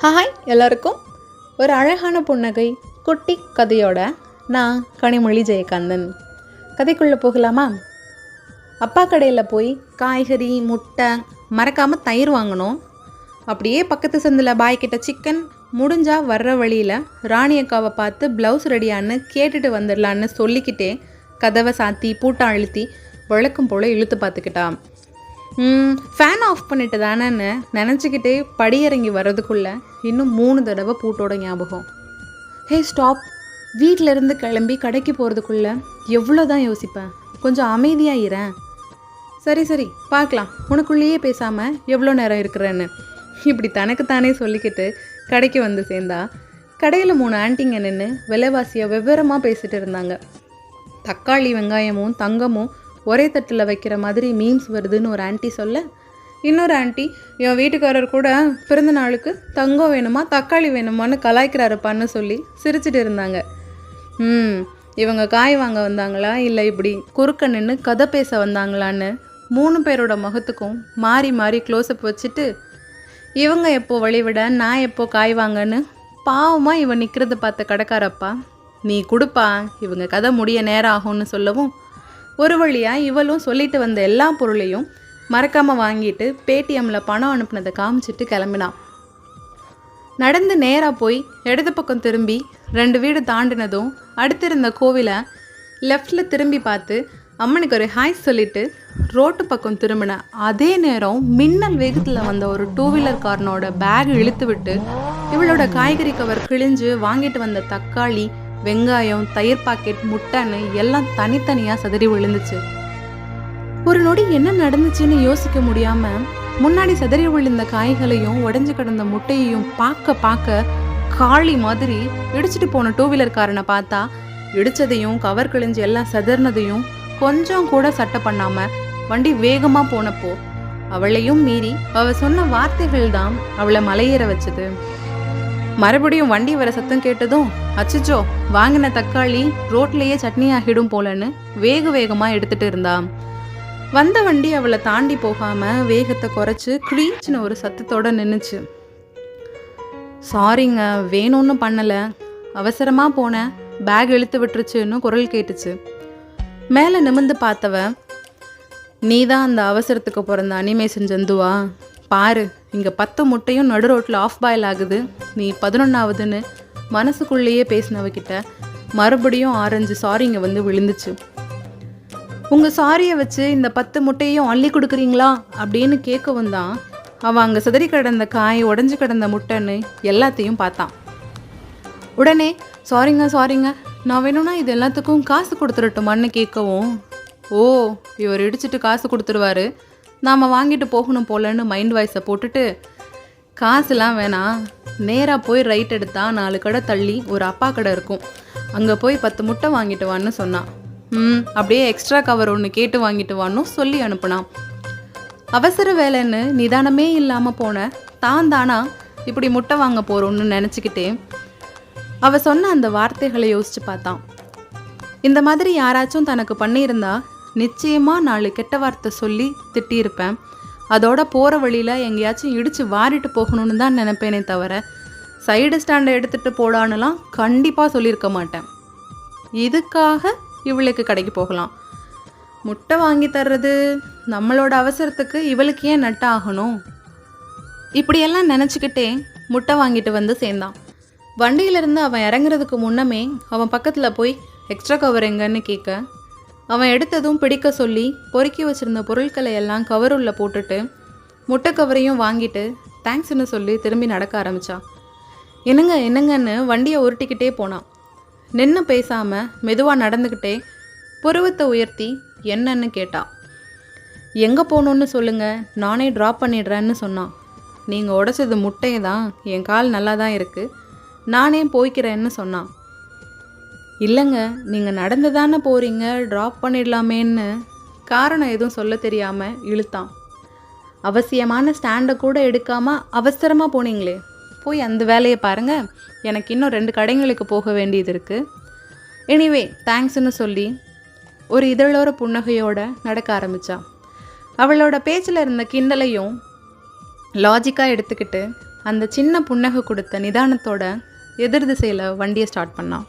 Hi எல்லாருக்கும். ஒரு அழகான புன்னகை குட்டி கதையோட நான் கனிமொழி ஜெயகாந்தன். கதைக்குள்ளே போகலாமா? அப்பா கடையில் போய் காய்கறி முட்டை மறக்காமல் தயிர் வாங்கணும். அப்படியே பக்கத்து சந்தில் பாய் கிட்ட சிக்கன் முடிஞ்சால் வர்ற வழியில் ராணி அக்காவை பார்த்து ப்ளவுஸ் ரெடியான்னு கேட்டுட்டு வந்துடலான்னு சொல்லிக்கிட்டே கதவை சாத்தி பூட்டை அழுத்தி வழக்கம் போல் இழுத்து பார்த்துக்கிட்டான். ஃபேன் ஆஃப் பண்ணிட்டு தானேன்னு நினச்சிக்கிட்டே படியிறங்கி வர்றதுக்குள்ளே இன்னும் மூணு தடவை பூட்டோட ஞாபகம். ஹே ஸ்டாப் வீட்டிலேருந்து கிளம்பி கடைக்கு போகிறதுக்குள்ள எவ்வளோ தான் யோசிப்பேன் கொஞ்சம் அமைதியாக இரேன் சரி சரி பார்க்கலாம். உனக்குள்ளேயே பேசாமல் எவ்வளோ நேரம் இருக்கிறேன்னு. இப்படி தனக்குத்தானே சொல்லிக்கிட்டு கடைக்கு வந்து சேர்ந்தா கடையில் மூணு ஆண்டிங்க நின்று விலைவாசியை விவரமாக பேசிட்டு இருந்தாங்க. தக்காளி வெங்காயமும் தங்கமும் ஒரே தட்டில் வைக்கிற மாதிரி மீம்ஸ் வருதுன்னு ஒரு ஆண்டி சொல்ல இன்னொரு ஆண்டி என் வீட்டுக்காரர் கூட பிறந்த நாளுக்கு தங்கம் வேணுமா தக்காளி வேணுமான்னு கலாய்க்கிறாருப்பான்னு சொல்லி சிரிச்சிட்டு இருந்தாங்க. ம் இவங்க காய் வாங்க வந்தாங்களா இல்லை இப்படி குறுக்க நின்று கதை பேச வந்தாங்களான்னு மூணு பேரோட முகத்துக்கும் மாறி மாறி க்ளோஸ்அப் வச்சுட்டு இவங்க எப்போ வழிவிட நான் எப்போ காய் வாங்கன்னு பாவமாக இவன் நிற்கிறத பார்த்த கடைக்காரப்பா நீ கொடுப்பா இவங்க கதை முடிய நேரம் ஆகும்னு சொல்லவும் ஒரு வழியாக இவளும் சொல்லிட்டு வந்த எல்லா பொருளையும் மறக்காமல் வாங்கிட்டு பேடிஎம்மில் பணம் அனுப்புனதை காமிச்சிட்டு கிளம்பினான் நடந்து நேராக போய் இடது பக்கம் திரும்பி ரெண்டு வீடு தாண்டினதும் அடுத்திருந்த கோவிலை லெஃப்டில் திரும்பி பார்த்து அம்மனுக்கு ஒரு ஹாய் சொல்லிட்டு ரோட்டு பக்கம் திரும்பின. அதே நேரம் மின்னல் வேகத்தில் வந்த ஒரு டூ வீலர் காரனோட பேக் இழுத்து விட்டு இவளோட காய்கறி கவர் கிழிஞ்சு வாங்கிட்டு வந்த தக்காளி வெங்காயம் தயிர் பாக்கெட் முட்டைன்னு எல்லாம் தனித்தனியாக சதறி விழுந்துச்சு. ஒரு நொடி என்ன நடந்துச்சுன்னு யோசிக்க முடியாம முன்னாடி சதறி விழுந்த காய்களையும் உடஞ்சு கிடந்த முட்டையையும் பார்க்க பார்க்க காளி மாதிரி இடிச்சிட்டு போன டூ வீலர்காரனை பார்த்தா இடிச்சதையும் கவர் கிழிஞ்சு எல்லாம் சதர்னதையும் கொஞ்சம் கூட சட்டை பண்ணாம வண்டி வேகமா போனப்போ அவளையும் மீறி அவ சொன்ன வார்த்தைகள் தான் அவளை மலையேற வச்சது. மறுபடியும் வண்டி வர சத்தம் கேட்டதும் அச்சுச்சோ வாங்கின தக்காளி ரோட்லேயே சட்னி ஆகிடும் போலன்னு வேக வேகமாக எடுத்துட்டு இருந்தா வந்த வண்டி அவளை தாண்டி போகாமல் வேகத்தை குறைச்சி க்ளீச்னு ஒரு சத்தத்தோட நின்றுச்சு சாரிங்க வேணும்னு பண்ணலை. அவசரமாக போனேன் பேக் இழுத்து விட்டுருச்சுன்னு குரல் கேட்டுச்சு. மேலே நிமிர்ந்து பார்த்தவ நீ தான் அந்த அவசரத்துக்கு பிறந்த அனிமேஷன் ஜந்துவா? பாரு இங்கே பத்து முட்டையும் நடு ரோட்டில் ஆஃப் பாயில் ஆகுது. நீ பதினொன்றாவதுன்னு மனசுக்குள்ளேயே பேசினவகிட்ட மறுபடியும் ஆரஞ்சு சாரிங்க வந்து விழுந்துச்சு. உங்கள் சாரியை வச்சு இந்த பத்து முட்டையும் அள்ளி கொடுக்குறீங்களா? அப்படின்னு கேட்கவும் தான் அவன் அங்கே சிதறி கிடந்த காய் உடஞ்சி கிடந்த முட்டைன்னு எல்லாத்தையும் பார்த்தான். உடனே சாரிங்க சாரிங்க நான் வேணும்னா இது எல்லாத்துக்கும் காசு கொடுத்துடட்டுமான்னு கேட்கவும் ஓ இவர் இடிச்சிட்டு காசு கொடுத்துருவாரு. நாம் வாங்கிட்டு போகணும் போலன்னு மைண்ட் வாய்ஸை போட்டுட்டு காசுலாம் வேணாம் நேராக போய் ரைட் எடுத்தால் நாலு கடை தள்ளி ஒரு அப்பா கடை இருக்கும். அங்கே போய் பத்து முட்டை வாங்கிட்டு வான்னு சொன்னான். ம் அப்படியே எக்ஸ்ட்ரா கவர் ஒன்று கேட்டு வாங்கிட்டு வான்னு சொல்லி அனுப்புனான். அவசர வேலைன்னு நிதானமே இல்லாமல் போன தான் தானா இப்படி முட்டை வாங்க போகிறோன்னு நினச்சிக்கிட்டே அவ சொன்ன அந்த வார்த்தைகளை யோசித்து பார்த்தான். இந்த மாதிரி யாராச்சும் தனக்கு பண்ணியிருந்தா நிச்சயமாக நாலு கெட்ட வார்த்தை சொல்லி திட்டியிருப்பேன். அதோட போகிற வழியில் எங்கேயாச்சும் இடித்து வாரிட்டு போகணும்னு தான் நினைப்பேனே தவிர சைடு ஸ்டாண்டை எடுத்துகிட்டு போடான்னுலாம் கண்டிப்பாக சொல்லியிருக்க மாட்டேன். இதுக்காக இவளுக்கு கடைக்கு போகலாம். முட்டை வாங்கி தர்றது நம்மளோட அவசரத்துக்கு இவளுக்கு ஏன் நட்டாகணும்? இப்படியெல்லாம் நினச்சிக்கிட்டே முட்டை வாங்கிட்டு வந்து சேர்ந்தான். வண்டியிலிருந்து அவன் இறங்குறதுக்கு முன்னமே அவன் பக்கத்தில் போய் எக்ஸ்ட்ரா கவர் எங்கன்னு கேட்க அவன் எடுத்ததும் பிடிக்க சொல்லி பொறுக்கி வச்சிருந்த பொருட்களை எல்லாம் கவருள்ள போட்டுட்டு முட்டை கவரையும் வாங்கிட்டு தேங்க்ஸ்னு சொல்லி திரும்பி நடக்க ஆரம்பிச்சான். என்னங்க என்னங்கன்னு வண்டியை உருட்டிக்கிட்டே போனான். நின்று பேசாமல் மெதுவாக நடந்துக்கிட்டே புருவத்தை உயர்த்தி என்னன்னு கேட்டான். எங்கே போகணுன்னு சொல்லுங்கள் நானே ட்ராப் பண்ணிடுறேன்னு சொன்னான். நீங்கள் உடச்சது முட்டையை தான் என் கால் நல்லா தான் இருக்குது நானே போய்க்கிறேன்னு சொன்னான். இல்லைங்க நீங்கள் நடந்து தானே போகிறீங்க ட்ராப் பண்ணிடலாமேன்னு. காரணம் எதுவும் சொல்ல தெரியாமல் இழுத்தான். அவசியமான ஸ்டாண்டை கூட எடுக்காமல் அவசரமாக போனீங்களே. போய் அந்த வேலையை பாருங்கள் எனக்கு இன்னும் ரெண்டு கடைங்களுக்கு போக வேண்டியது இருக்குது எனிவே தேங்க்ஸ்னு சொல்லி ஒரு இதழோர புன்னகையோடு நடக்க ஆரம்பிச்சான் அவளோட பேச்சில் இருந்த கிண்டலையும் லாஜிக்காக எடுத்துக்கிட்டு அந்த சின்ன புன்னகை கொடுத்த நிதானத்தோட எதிர் திசையில் வண்டியை ஸ்டார்ட் பண்ணான்